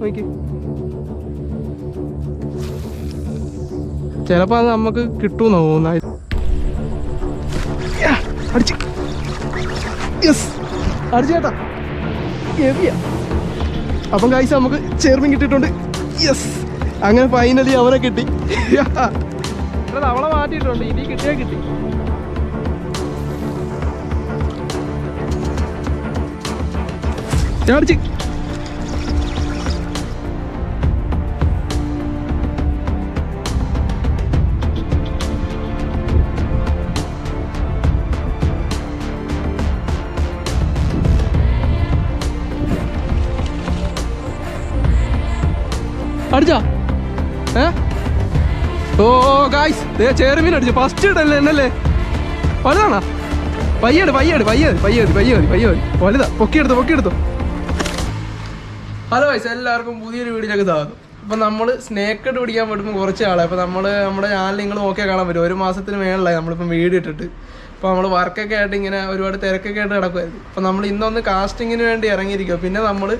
നോക്കി. ചിലപ്പോ അത് നമുക്ക് കിട്ടുമെന്ന് തോന്നുന്നു. അടിച്ച്. യെസ്. അപ്പം കാഴ്ച നമുക്ക് ചെയർമീൻ കിട്ടിയിട്ടുണ്ട്. യെസ്. അങ്ങനെ ഫൈനലി അവനെ കിട്ടി. അവളെ മാറ്റിയിട്ടുണ്ട്. ഇനി കിട്ടിയാ കിട്ടി. അടിച്ച്. അടിച്ചാ. ഓ ഗായ്സ് ചെയർമീൻ അടിച്ചു. ഫസ്റ്റ് ഇടല്ലേ വലുതാണോ? പയ്യട് പയ്യട് പയ്യത് പയ്യത് പയ്യത് പയ്യത് വലുതാ. പൊക്കിയെടുത്തു പൊക്കിയെടുത്തു ഹലോ ഗൈസ് എല്ലാവർക്കും പുതിയൊരു വീഡിയോയിലേക്ക് സ്വാഗതം. അപ്പം നമ്മൾ സ്നേക്ക് ഇട്ട് പിടിക്കാൻ പറ്റുമ്പോൾ കുറച്ച് ആളെ. അപ്പോൾ നമ്മൾ നമ്മുടെ ചാനൽ നിങ്ങൾ നോക്കിയാൽ കാണാൻ പറ്റും. ഒരു മാസത്തിന് മേളിലായി നമ്മളിപ്പം വീഡിയോ ഇട്ടിട്ട്. അപ്പോൾ നമ്മൾ വർക്കൊക്കെ ആയിട്ട് ഇങ്ങനെ ഒരുപാട് തിരക്കൊക്കെ ആയിട്ട് നടക്കുമായിരുന്നു അപ്പോൾ നമ്മൾ ഇന്നൊന്ന് കാസ്റ്റിങ്ങിന് വേണ്ടി ഇറങ്ങിയിരിക്കുക പിന്നെ നമ്മൾ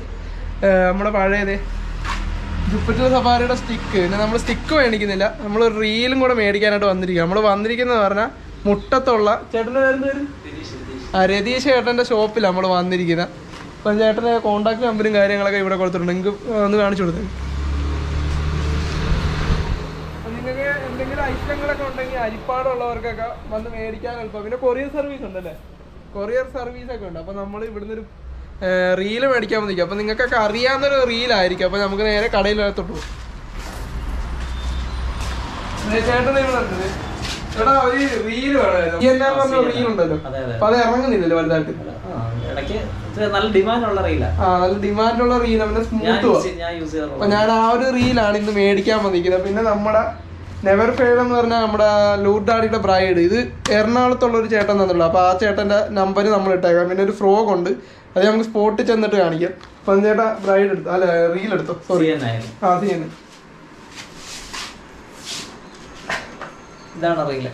നമ്മുടെ പഴയത് ജുപ്പിറ്റർ സഫാരിയുടെ സ്റ്റിക്ക് പിന്നെ നമ്മൾ സ്റ്റിക്ക് മേടിക്കുന്നില്ല. നമ്മൾ റീലും കൂടെ മേടിക്കാനായിട്ട് വന്നിരിക്കുക നമ്മൾ വന്നിരിക്കുന്നത് പറഞ്ഞാൽ മുട്ടത്തുള്ള ചേട്ടന്റെ പേര് ആ രതീഷ് ചേട്ടന്റെ ഷോപ്പിലാണ് നമ്മൾ വന്നിരിക്കുന്നത് അപ്പം ചേട്ടന്റെ കോൺടാക്ട് നമ്പറും കാര്യങ്ങളൊക്കെ ഇവിടെ കൊടുത്തിട്ടുണ്ട്. നിങ്ങൾക്ക് ഒന്ന് കാണിച്ചു കൊടുത്തേ. നിങ്ങൾക്ക് എന്തെങ്കിലും ഐറ്റങ്ങളൊക്കെ ഉണ്ടെങ്കിൽ അരിപ്പാടുള്ളവർക്കൊക്കെ വന്ന് മേടിക്കാൻ എളുപ്പം. പിന്നെ കൊറിയർ സർവീസ് ഉണ്ടല്ലേ? കൊറിയർ സർവീസ് ഒക്കെ ഉണ്ട്. അപ്പോൾ നമ്മൾ ഇവിടുന്ന് ഒരു റീൽ മേടിക്കാൻ വന്നിരിക്കും. അപ്പോൾ നിങ്ങൾക്കൊക്കെ അറിയാവുന്നൊരു റീലായിരിക്കും അപ്പോൾ നമുക്ക് നേരെ കടയിലകത്തോട്ട് പോകും ചേട്ടൻ. എടാ ഒരു റീൽ വേണമായിരുന്നു. ഈ എന്നാ പറഞ്ഞ റീൽ ഉണ്ടല്ലോ. അപ്പൊ അത് ഇറങ്ങുന്നില്ലല്ലോ വലുതായിട്ട്. നല്ല ഡിമാൻഡുള്ള സ്മൂത്ത് അപ്പൊ ഞാൻ ആ ഒരു റീലാണ് ഇന്ന് മേടിക്കാൻ വന്നിരിക്കുന്നത്. പിന്നെ നമ്മുടെ നെവർ ഫെയിൽ എന്ന് പറഞ്ഞാൽ നമ്മുടെ ലൂർഡാഡിയുടെ ബ്രൈഡ് ഇത് എറണാകുളത്തുള്ള ഒരു ചേട്ടൻ തന്നുള്ളൂ അപ്പൊ ആ ചേട്ടന്റെ നമ്പർ നമ്മൾ ഇട്ടേക്കാം. പിന്നെ ഒരു ഫ്രോഗ് ഉണ്ട്. അത് നമുക്ക് സ്പോട്ടിൽ ചെന്നിട്ട് കാണിക്കാം. അപ്പൊ ചേട്ടാ ബ്രൈഡ് എടുത്തു അല്ല റീൽ എടുത്തു? സോറി. ആ തന്നെ ഇതാണ് റീൽ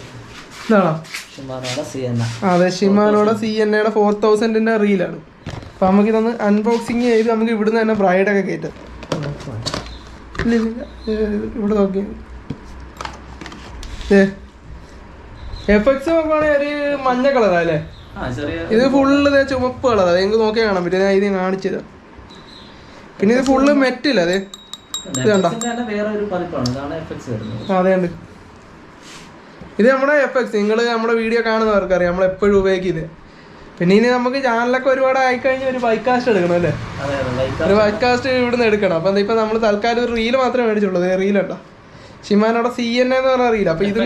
സി അതെ ഷിമാനോടെ സി എൻ എയുടെ ഫോർ തൗസൻഡിന്റെ റീലാണ് അപ്പൊ നമുക്ക് ഇതൊന്ന് അൺബോക്സിങ് ചെയ്ത് നമുക്ക് ഇവിടുന്ന് തന്നെ ബ്രൈഡൊക്കെ കയറ്റാം. ഇവിടെ നോക്കി എഫ് എക്സ് നോക്കുവാണെങ്കിൽ ഒരു മഞ്ഞ കളറാ അല്ലേ? ഇത് ഫുള്ള് ചുമപ്പ് കളറാ നിങ്ങൾക്ക് നോക്കിയാൽ കാണാൻ പറ്റും. ഞാൻ ഇത് കാണിച്ചത് പിന്നെ ഇത് ഫുള്ള് മെറ്റില്ല അതെ ഇത് അതെ ഉണ്ട് ഇത് നമ്മുടെ എഫ് എക്സ് നിങ്ങൾ നമ്മുടെ വീഡിയോ കാണുന്നവർക്ക് അറിയാം നമ്മൾ എപ്പോഴും ഉപയോഗിക്കുന്നത് പിന്നെ ഇനി നമുക്ക് ചാനലൊക്കെ ഒരുപാട് ആയിക്കഴിഞ്ഞ് ഒരു ബൈക്കാസ്റ്റ് എടുക്കണം അല്ലേ? ഒരു ബൈക്കാസ്റ്റ് ഇവിടുന്ന് എടുക്കണം. അപ്പം ഇപ്പൊ നമ്മൾ തൽക്കാലം ഒരു റീൽ മാത്രമേ മേടിച്ചുള്ളൂ. റീലുണ്ടോ ഷിമാനോടെ സി എൻ എന്ന് പറഞ്ഞാൽ അറിയില്ല. അപ്പൊ ഇത്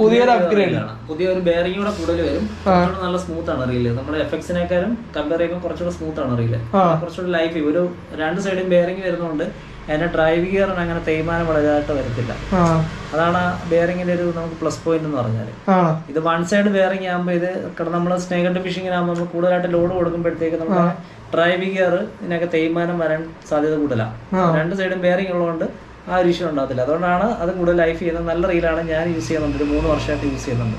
പുതിയൊരു upgrade upgrade. ആണ്. പുതിയ ഒരു ബെയറിംഗ് കൂടെ കൂടുതൽ വരും. നല്ല സ്മൂത്ത് ആണ് അറിയില്ല? നമ്മുടെ എഫക്സിനേക്കാളും കമ്പയർ ചെയ്യുമ്പോൾ കുറച്ചുകൂടെ സ്മൂത്ത് ആണ് അറിയില്ല. കുറച്ചുകൂടെ ലൈഫ് ഒരു രണ്ട് സൈഡും ബെയറിംഗ് വരുന്നതുകൊണ്ട് അതിന്റെ ഡ്രൈവ് ഗിയറിന് അങ്ങനെ തേയ്മാനം വളരെയായിട്ട് വരത്തില്ല. അതാണ് ബെയറിംഗിന്റെ ഒരു നമുക്ക് പ്ലസ് പോയിന്റ് എന്ന് പറഞ്ഞാൽ ഇത് വൺ സൈഡ് ബെയറിംഗ് ആകുമ്പോൾ ഇത് കിടന്ന് നമ്മൾ സ്നേഹന്റെ ഫിഷിങ്ങിനാകുമ്പോൾ നമ്മൾ കൂടുതലായിട്ട് ലോഡ് കൊടുക്കുമ്പോഴത്തേക്ക് നമ്മുടെ ഡ്രൈവ് ഗിയർ ഇതിനൊക്കെ തേയ്മാനം വരാൻ സാധ്യത കൂടുതലാണ് രണ്ട് സൈഡും ബെയറിംഗ് ഉള്ളതുകൊണ്ട് ആ ഒരു ഇഷ്യൂ ഉണ്ടാകത്തില്ല. അതുകൊണ്ടാണ് അത് കൂടുതൽ ലൈഫ് ചെയ്യുന്നത്. നല്ല റീലാണ് ഞാൻ യൂസ് ചെയ്യുന്നുണ്ട് ഒരു മൂന്ന് വർഷമായിട്ട് യൂസ് ചെയ്യുന്നുണ്ട്.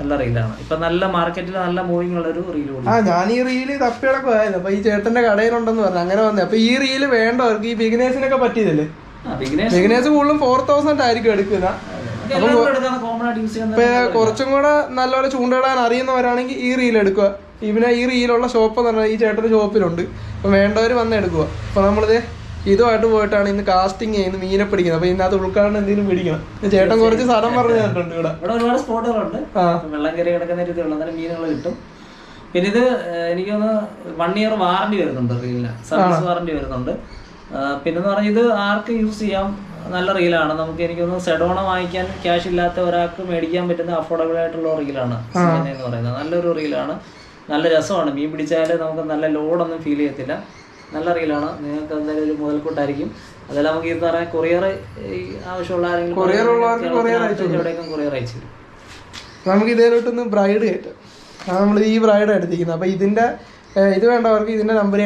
നല്ല റീലാണ് ഇപ്പൊ നല്ല മാർക്കറ്റിൽ നല്ല മൂവിങ് ഉള്ള ഒരു റീൽ ആ ഞാൻ ഈ റീൽ തപ്പിയടക്കമായിരുന്നു അപ്പൊ ഈ ചേട്ടന്റെ കടയിലുണ്ടെന്ന് പറഞ്ഞു. അങ്ങനെ വന്നേ. അപ്പൊ ഈ റീൽ വേണ്ടവർക്ക് ഈ ബിഗിനേഴ്സിനൊക്കെ പറ്റിയതല്ലേ? ബിഗിനേഴ്സ് കൂടുതലും ഫോർ തൗസൻഡ് ആയിരിക്കും എടുക്കുക. കുറച്ചും കൂടെ നല്ലപോലെ ചൂണ്ടയിടാൻ അറിയുന്നവരാണെങ്കിൽ ഈ റീൽ എടുക്കുക. ഇവനെ ഈ റീലുള്ള ഷോപ്പ് എന്ന് പറഞ്ഞാൽ ഈ ചേട്ടന്റെ ഷോപ്പിലുണ്ട് അപ്പൊ വേണ്ടവർ വന്ന് എടുക്കുക. അപ്പൊ നമ്മളിത് ഇതുമായിട്ട് പോയിട്ടാണ് ഇന്ന് കാസ്റ്റിംഗ് ചെയ്യുന്നത് മീനെ പിടിക്കുന്നത്. അപ്പൊ ഇതിനകത്ത് ഉൾക്കാടൻ എന്തെങ്കിലും പിടിക്കണം. ചേട്ടൻ കുറച്ച് സ്ഥലം പറഞ്ഞു തന്നിട്ടുണ്ട് ഇവിടെ. ഇവിടെ ഒരുപാട് സ്പോട്ടുകളുണ്ട്. വെള്ളം കയറി കിടക്കുന്ന രീതിയിലുള്ള അന്നേരം മീനുകൾ കിട്ടും. പിന്നെ ഇത് എനിക്കൊന്ന് എനിക്ക് തോന്നുന്നു വൺ ഇയർ വാറണ്ടി വരുന്നുണ്ട് റീലിന് സർവീസ് വാറണ്ടി വരുന്നുണ്ട്. പിന്നെ പിന്നെന്ന് പറഞ്ഞാൽ ഇത് ആർക്ക് യൂസ് ചെയ്യാം? നല്ല റീലാണ് നമുക്ക് എനിക്കൊന്ന് തോന്നുന്നു സെഡോണ വാങ്ങിക്കാൻ ക്യാഷ് ഇല്ലാത്ത ഒരാൾക്ക് മേടിക്കാൻ പറ്റുന്ന അഫോർഡബിൾ ആയിട്ടുള്ള റീലാണ് എന്ന് പറയുന്നത്. നല്ലൊരു റീലാണ് നല്ല രസമാണ്. മീൻ പിടിച്ചാൽ നമുക്ക് നല്ല ലോഡൊന്നും ഫീൽ ചെയ്യത്തില്ല. നല്ല റീലാണ്. നിങ്ങൾക്ക് എന്തായാലും ഒരു മുതൽക്കൂട്ടായിരിക്കും. അതല്ല നമുക്ക് ഇത് പറയാൻ കൊറിയർ ആവശ്യമുള്ള ആരെങ്കിലും എവിടേക്കും കൊറിയർ അയച്ചു തരും. നമുക്ക് ഇതേലോട്ടൊന്ന് ബ്രൈഡ് കയറ്റാം. നമ്മൾ ഈ ബ്രൈഡ് എടുത്തിരിക്കുന്നത്. അപ്പൊ ഇതിന്റെ ഇത് വേണ്ടവർക്ക് ഇതിന്റെ നമ്പർ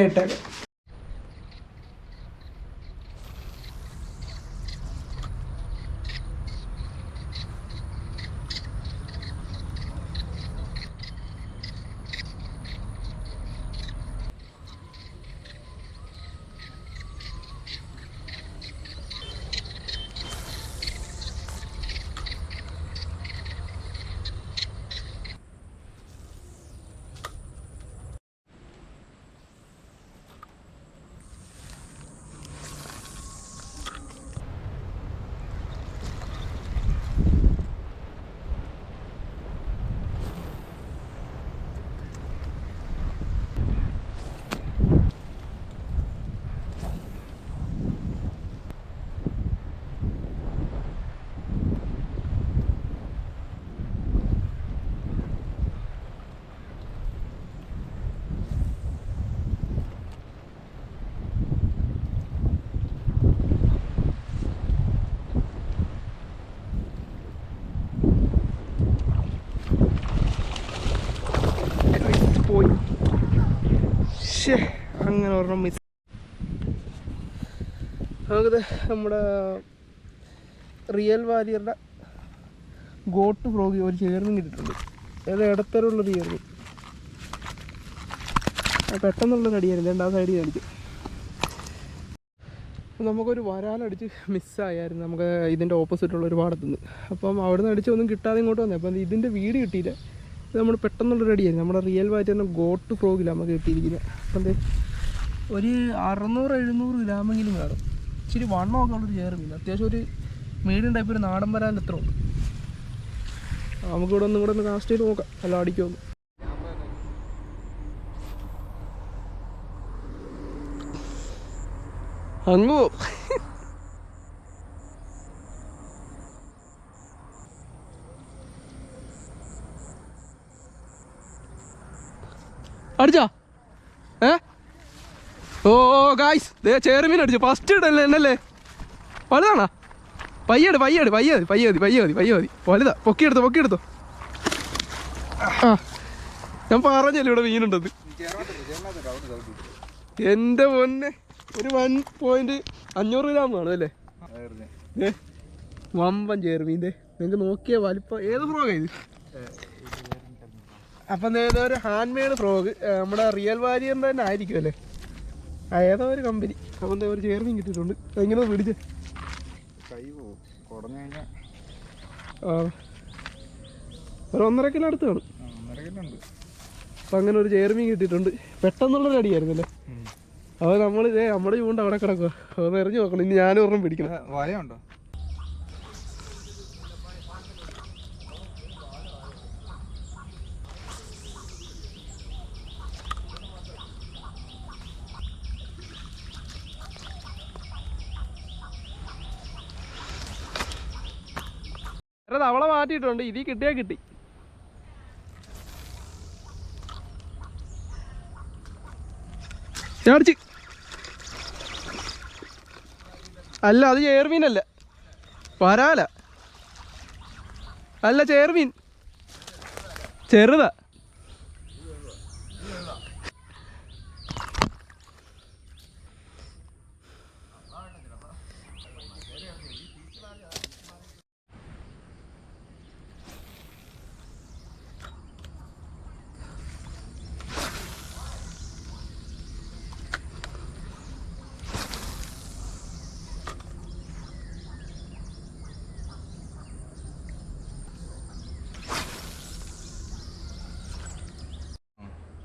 അങ്ങനെ ഒരെണ്ണം മിസ് നമുക്കിത് നമ്മുടെ റിയൽ വാരിയറുടെ ഗോട്ട് പ്രോഗി ഒരു ചേർന്ന് കിട്ടിയിട്ടുണ്ട്. അതായത് ഇടത്തരമുള്ളൊരു ചേർന്ന് പെട്ടെന്നുള്ളൊരു അടിയായിരുന്നു രണ്ടാം ആ സൈഡിൽ അടിക്കും നമുക്കൊരു വരാലടിച്ച് മിസ്സായായിരുന്നു. നമുക്ക് ഇതിന്റെ ഓപ്പോസിറ്റുള്ള ഒരു പാടത്തുനിന്ന് അപ്പം അവിടുന്ന് അടിച്ചൊന്നും കിട്ടാതെ ഇങ്ങോട്ട് വന്നേ. അപ്പം ഇതിന്റെ വീട് കിട്ടിയില്ല. ഇത് നമ്മൾ പെട്ടെന്നുള്ള റെഡിയായി നമ്മുടെ റിയൽ വാറ്റിന്റെ ഗോട്ട് ഫ്രോഗിലാണ് നമുക്ക് കിട്ടിയിരിക്കുന്നത് അപ്പം എന്തേ? ഒരു അറുന്നൂറ് എഴുന്നൂറ് ഗ്രാമെങ്കിലും കാണും ഇച്ചിരി വണ്ണമൊക്കെ ഉള്ളൊരു ചേർന്നില്ല അത്യാവശ്യം ഒരു മീഡിയം ടൈപ്പ് ഒരു നാടൻ വരാൻ എത്ര ഉണ്ട് നമുക്കിവിടെ ഒന്നും കൂടെ ഒന്ന് കാസ്റ്റ് ചെയ്ത് നോക്കാം. അല്ല അടിക്കുമെന്ന് അങ്ങോ അടിച്ചാ. ഏ? ഓ ഗായ്സ് ദേ ചേർമീൻ അടിച്ചു. ഫസ്റ്റ് ഇടല്ലേ എന്നല്ലേ? വലുതാണോ? പയ്യട് പയ്യട് പയ്യ മതി പയ്യ മതി പയ്യ മതി പയ്യ മതി. വലുതാ. പൊക്കിയെടുത്തോ പൊക്കിയെടുത്തോ ആ. ഞാൻ പറഞ്ഞല്ലോ ഇവിടെ മീനുണ്ടെന്ന്. എന്റെ പൊന്നെ ഒരു വൺ പോയിന്റ് അഞ്ഞൂറ് ഗ്രാം കാണും അല്ലേ? വമ്പൻ ചേർമീന്റെ നിങ്ങൾക്ക് നോക്കിയ വലിപ്പം. ഏത് ഫ്രോഗാ ഇത്? അപ്പം നേരെ ഒരു ഹാൻഡ് മെയ്ഡ് ഫ്രോഗ് നമ്മുടെ റിയൽ വാരിയറിന്റെ തന്നെ ആയിരിക്കും അല്ലേ? ആ ഏതോ ഒരു കമ്പനി അപ്പം ഒരു ചേർമീൻ കിട്ടിയിട്ടുണ്ട്. എങ്ങനെ പിടിച്ച്. ഒരു ഒന്നര കിലോ അടുത്ത് കാണും. അപ്പൊ അപ്പം അങ്ങനെ ഒരു ചേർമീൻ കിട്ടിയിട്ടുണ്ട്. പെട്ടെന്നുള്ളൊരു അടിയായിരുന്നല്ലേ അപ്പോൾ നമ്മൾ ഇതേ നമ്മുടെ ചൂണ്ട അവിടെ കിടക്കുക അതൊന്ന് എറിഞ്ഞു നോക്കണം. ഇനി ഞാനും ഒരെണ്ണം പിടിക്കണം. വലയുണ്ടോ? വേറെ തവള മാറ്റിയിട്ടുണ്ട്. ഇതീ കിട്ടിയാ കിട്ടി. അല്ല അത് ചേർമീനല്ല വരാല. അല്ല ചേർമീൻ ചെറുതാ.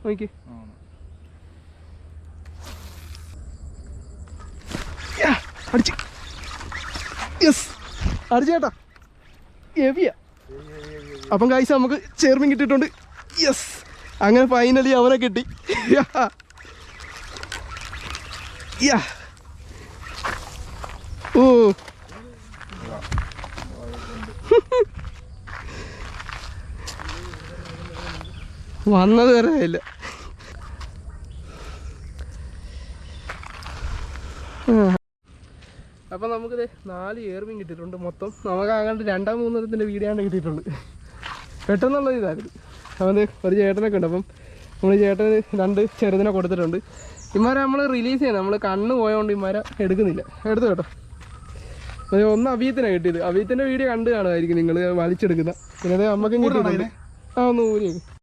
നോക്കി. അടിച്ച്. യെസ്. അടിച്ചു ചേട്ടാ. ഹെവിയാ. അപ്പം കാഴ്ച നമുക്ക് ചേർമിൻ കിട്ടിയിട്ടുണ്ട്. യെസ്. അങ്ങനെ ഫൈനലി അവനെ കിട്ടി. യാ. ഓ. വന്നത് വരെ ഇല്ല. അപ്പം നമുക്കിത് നാല് ഏർമീൻ കിട്ടിയിട്ടുണ്ട് മൊത്തം. നമുക്ക് അങ്ങോട്ട് രണ്ടാം മൂന്നിടത്തിന്റെ വീഡിയോ ആണ് കിട്ടിയിട്ടുള്ളത്. പെട്ടെന്നുള്ള ഇതായിരുന്നു. അവൻ ദേ ഒരു ചേട്ടനൊക്കെ ഉണ്ട്. അപ്പം നമ്മൾ ചേട്ടന് രണ്ട് ചെറുതിനെ കൊടുത്തിട്ടുണ്ട്. ഇമാരെ നമ്മൾ റിലീസ് ചെയ്യണം. നമ്മൾ കണ്ണ് പോയതുകൊണ്ട് ഇമാരെ എടുക്കുന്നില്ല. എടുത്തു കേട്ടോ. അത് ഒന്ന് അഭിയത്തിനാണ് കിട്ടിയത്. അഭിയത്തിന്റെ വീഡിയോ കണ്ട് കാണുമായിരിക്കും നിങ്ങൾ വലിച്ചെടുക്കുന്ന. പിന്നെ അത് അമ്മക്കും കിട്ടിയിട്ടുണ്ട്. ആ ഒന്ന് ഊരിയേക്ക്